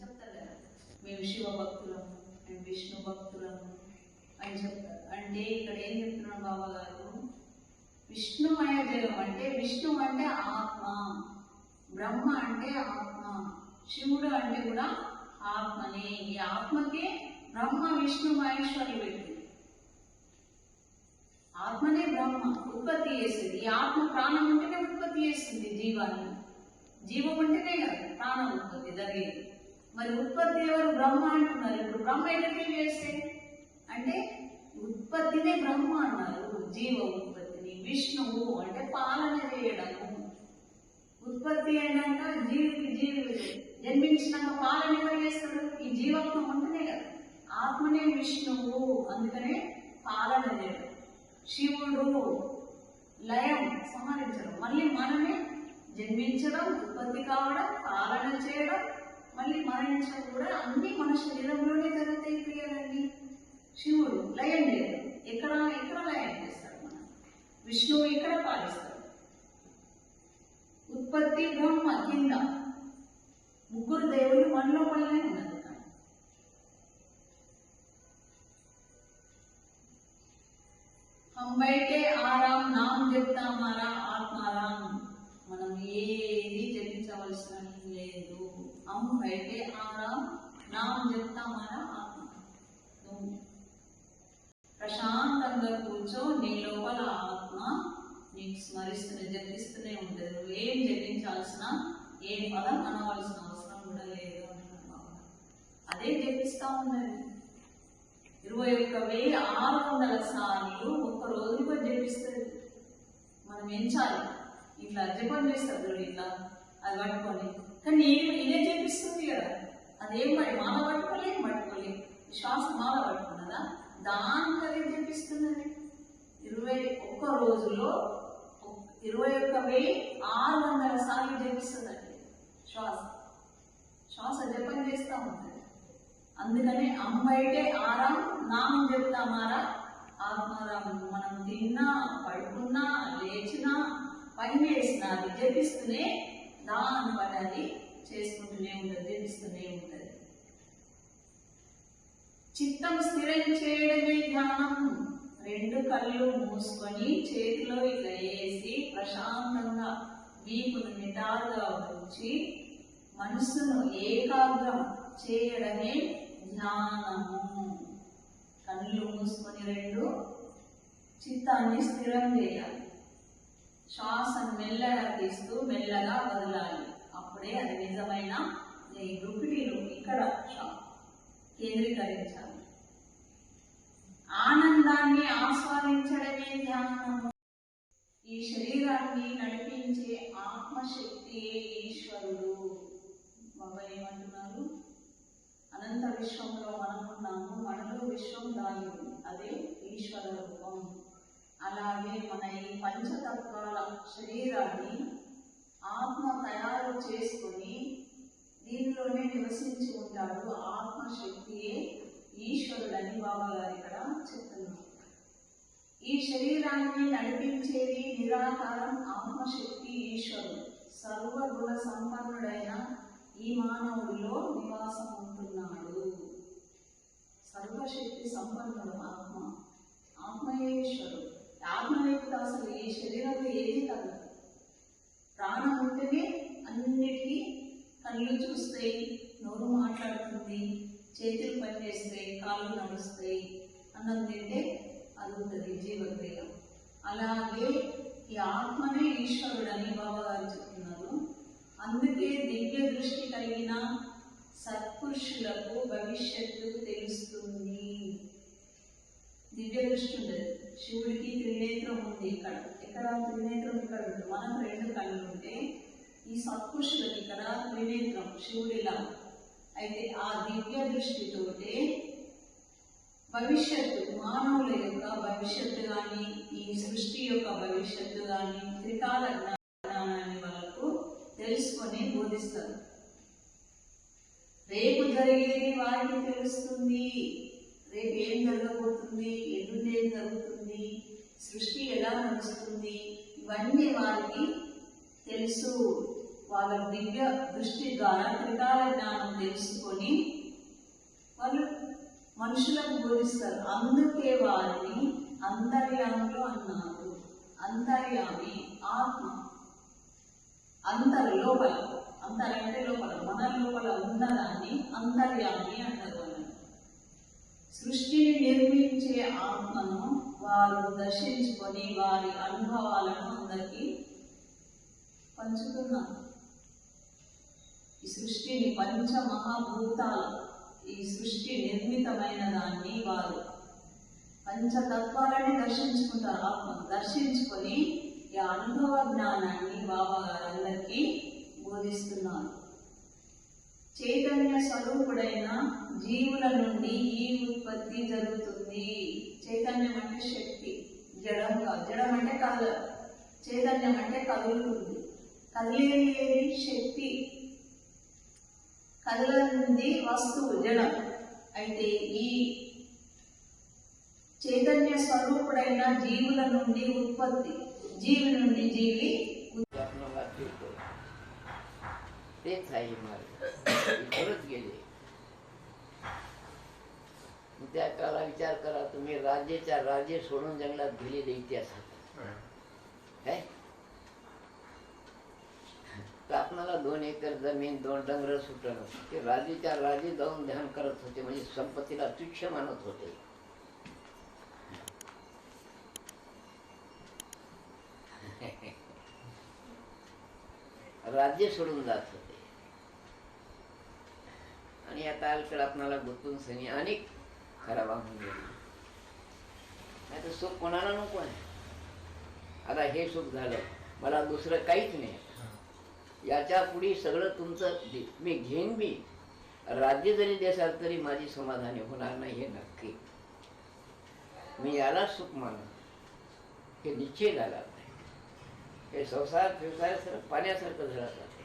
చెప్తారు కదా మేము శివ భక్తులము మేము విష్ణు భక్తులము అని చెప్తారు. అంటే ఇక్కడ ఏం చెప్తున్నాడు బాబా గారు? విష్ణుమయ జయం అంటే విష్ణు అంటే ఆత్మ బ్రహ్మ అంటే ఆత్మ శివుడు అంటే కూడా ఆత్మనే. ఈ ఆత్మకే బ్రహ్మ విష్ణు మహేశ్వరి పెట్టి ఆత్మనే బ్రహ్మ ఉత్పత్తి చేసింది. ఈ ఆత్మ ప్రాణం ఉంటేనే ఉత్పత్తి చేస్తుంది జీవాన్ని. జీవం ఉంటేనే కదా ప్రాణం ఉంటుంది జరిగేది. మరి ఉత్పత్తి ఎవరు బ్రహ్మ అంటున్నారు. ఇప్పుడు బ్రహ్మ ఎక్కడికి చేస్తే? అంటే ఉత్పత్తినే బ్రహ్మ అన్నారు. జీవ ఉత్పత్తిని విష్ణువు అంటే పాలన చేయడము. ఉత్పత్తి అయినాక జీవికి జీవి జన్మించినాక పాలన ఎవరు చేస్తాడు ఈ జీవాత్మ ఉంటేనే కదా. ఆత్మనే విష్ణువు. అందుకనే పాలన చేయడం. శివుడు లయం సంహరించడం. మళ్ళీ మనమే జన్మించడం ఉత్పత్తి కావడం పాలన చేయడం మళ్ళీ మరణించడం కూడా అన్ని మన శరీరంలోనే జరుగుతాయి క్రియలన్నీ శివుడు లయం చేయడం ఎక్కడ ఎక్కడ లయం చేస్తాడు మన విష్ణువు ఇక్కడ పాలిస్తాడు ఉత్పత్తి బ్రహ్మ కింద ముగ్గురు దేవుళ్ళు మన లోపలనే ఉన్నది ఇక్కడ. हम बैठे ఆరాం నాం చెప్తామారా ఆత్మారాం లేదు అయితే బయటే ఆరాం నాం చెప్తామారా ప్రశాంతంగా కూర్చో నీ లోపల ఆత్మ నీకు స్మరిస్తూనే జపిస్తూనే ఉంటుంది నువ్వు ఏం జపించాల్సిన ఏ పదం అనవలసిన అవసరం కూడా లేదు అదే జపిస్తా ఉన్నది ఇరవై ఒక్క వెయ్యి ఆరు వందల సార్లు ఒక్క రోజు కూడా జపిస్తుంది మనం ఎంచాలి. ఇట్లా జపం చేస్తారు ఇట్లా. అది పట్టుకొని. కానీ నేను ఇదే జపిస్తుంది కదా. అదేం మరి? మాల పట్టుకోలేం పట్టుకోలేం శ్వాస మాల పట్టుకున్నదా? దానికి అదే చేపిస్తుందండి ఇరవై ఒక్క రోజులో ఇరవై ఒక్క వెయ్యి ఆరు వందల సార్లు జపిస్తుందండి శ్వాస. శ్వాస జపం చేస్తూ ఉంటుంది. అందుకనే అమ్మైతే ఆరాం నామం చెప్తామారా ఆత్మారామం మనం తిన్నా పడుకున్నా లేచినా పని చేసినా అది జపిస్తూనే దాని పని అది చేసుకుంటూనే ఉంటుంది జపిస్తూనే ఉంటుంది. చిత్తం స్థిరం చేయడమే ధ్యానం. రెండు కళ్ళు మూసుకొని చేతిలో ఇట్లా వేసి ప్రశాంతంగా వీపును నిటారుగా ఉంచి మనస్సును ఏకాగ్రం చేయడమే ధ్యానము. కళ్ళు మూసుకొని రెండు చిత్తాన్ని స్థిరం చేయాలి. శ్వాసను మెల్లగా తీస్తూ మెల్లగా వదలాలి. అప్పుడే అది నిజమైన ఈ ఇక్కడ కేంద్రీకరించాలి. ఆనందాన్ని ఆస్వాదించడమే ధ్యానము ఈ శరీరాన్ని నడిపించే ఆత్మశక్తియే ఈశ్వరుడు? బాబా ఏమంటున్నారు? అనంత విశ్వంలో మనం ఉన్నాము మనలో విశ్వం దాగి అదే ఈశ్వర రూపం. అలాగే మన ఈ పంచతత్వాల శరీరాన్ని ఆత్మ తయారు చేసుకొని దీనిలోనే నివసించి ఉంటాడు ఆత్మశక్తియే ఈశ్వరుడని బాబా గారు ఇక్కడ చెప్తున్నారు. ఈ శరీరాన్ని నడిపించేది నిరాకారం ఆత్మశక్తి ఈశ్వరుడు. సర్వగుణ సంపన్నుడైన ఈ మానవుడిలో నివాసం ఉంటున్నాడు సర్వశక్తి సంపన్నుడు ఆత్మ ఆత్మయే ఈశ్వరుడు ఆత్మ లేకపోతే అసలు ఈ శరీరంలో ఏది కాదు ప్రాణం ఉంటేనే అన్నిటికీ కళ్ళు చూస్తాయి నోరు మాట్లాడుతుంది చేతులు పనిచేస్తాయి కాళ్ళు నడుస్తాయి అన్నం తింటే అది ఉంటుంది జీవక్రియ అలాగే ఈ ఆత్మనే ఈశ్వరుడని బాబా గారు చెప్తున్నారు. అందుకే దివ్య దృష్టి కలిగిన సత్పురుషులకు భవిష్యత్తు తెలుస్తుంది. దివ్య దృష్టి ఉండదు. శివుడికి త్రినేత్రం ఉంది ఇక్కడ. ఇక్కడ త్రినేత్రం? ఇక్కడ ఉంటుంది. మనకు రెండు కళ్ళు ఉంటే ఈ సత్పురుషులకి ఇక్కడ త్రినేత్రం శివుడిలా అయితే ఆ దివ్య దృష్టితోటే భవిష్యత్తు మానవుల యొక్క భవిష్యత్తు కానీ ఈ సృష్టి యొక్క భవిష్యత్తు కానీ త్రికాల జ్ఞానాన్ని వాళ్ళకు తెలుసుకొని బోధిస్తారు. రేపు జరిగేది వారికి తెలుస్తుంది. రేపు ఏం జరగబోతుంది ఎల్లుండి జరుగుతుంది సృష్టి ఎలా నడుస్తుంది ఇవన్నీ వారికి తెలుసు. వాళ్ళ దివ్య దృష్టి ద్వారా త్రికాల జ్ఞానం తెలుసుకొని వాళ్ళు మనుషులకు బోధిస్తారు. అందుకే వారిని అంతర్యాములు అన్నారు. అంతర్యామి ఆత్మ. అంతర్ లోపల అంతర్ అంటే లోపల మన లోపల ఉన్నదాన్ని అంతర్యామి అంటారు సృష్టిని నిర్మించే ఆత్మను వారు దర్శించుకొని వారి అనుభవాలను అందరికీ పంచుతున్నారు. ఈ సృష్టిని పంచ మహాభూతాలు ఈ సృష్టి నిర్మితమైన దాన్ని వారు పంచతత్వాలని దర్శించుకుంటారు. ఆత్మ దర్శించుకొని ఈ అనుభవ జ్ఞానాన్ని బాబా గారందరికీ బోధిస్తున్నారు. చైతన్య స్వరూపుడైన జీవుల నుండి ఈ ఉత్పత్తి జరుగుతుంది. చైతన్యం అంటే శక్తి జడం కాదు. జడం అంటే కదల చైతన్యం అంటే కదులుతుంది. కదిలేది శక్తి. కదలంది వస్తువు జడం అయితే ఈ చైతన్య స్వరూపుడైన జీవుల నుండి ఉత్పత్తి జీవి నుండి జీవి आपलं वाचतो तेच आहे मार्ग इथवरच गेले मग त्या काळा विचार करा तुम्ही राज्याच्या राजे सोडून जंगलात गेलेले इतिहासात तर आपणाला दोन एकर जमीन दोन डंगर सुटणं ते राजेच्या राजे जाऊन ध्यान करत होते म्हणजे संपत्तीला तुच्छ मानत होते. राज्य सोडून जात होते. आणि आता अलीकडे आपणाला गुंतून सनी अनेक खराबा होऊन गेली नाही तर सुख कोणाला नको आहे? आता हे सुख झालं. मला दुसरं काहीच नाही. याच्यापुढे सगळं तुमचं मी घेईन मी राज्य जरी देसाल तरी माझी समाधानी होणार नाही हे नक्की. मी याला सुख मान हे निश्चय झाला. नाही हे संसार व्यवसाय सर पाण्यासारखं झळत जाते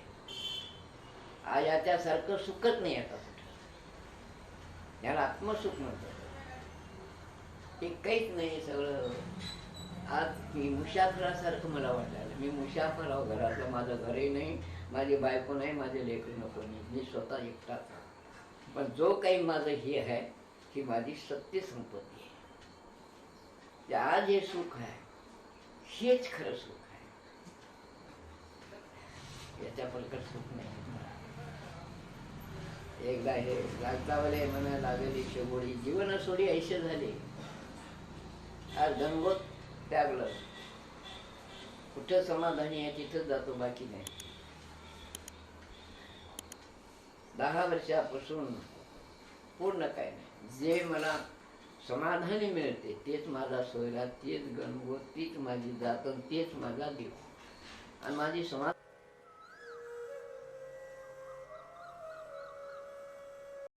आज याच्यासारखं सुखच नाही आता कुठं. याला आत्मसुख म्हणतात. हे काहीच नाही सगळं. आज मी मुसाफरासारखं मला वाटायला मी मुसाफर आहो घरातलं माझं घरही नाही माझी बायको नाही माझे लेकरू नको नाही. मी स्वतः एकटाच पण जो काही माझं हे आहे ही माझी सत्य संपत्ती आहे. ते आज हे सुख आहे हेच खरं सुख आहे. याच्या पलकट सुख नाही एकदा हे लागतावले म्हणा लागली शेवडी जीवन सोडी ऐसे झाले. आज गणगोत त्यागलं. कुठं समाधानी आहे तिथं जातो बाकी नाही. दहा वर्षापासून पूर्ण काय नाही. जे मला समाधानी मिळते तेच माझा सोयरा तेच गणगोत तीच माझी जात तेच माझा देव. आणि माझी समाज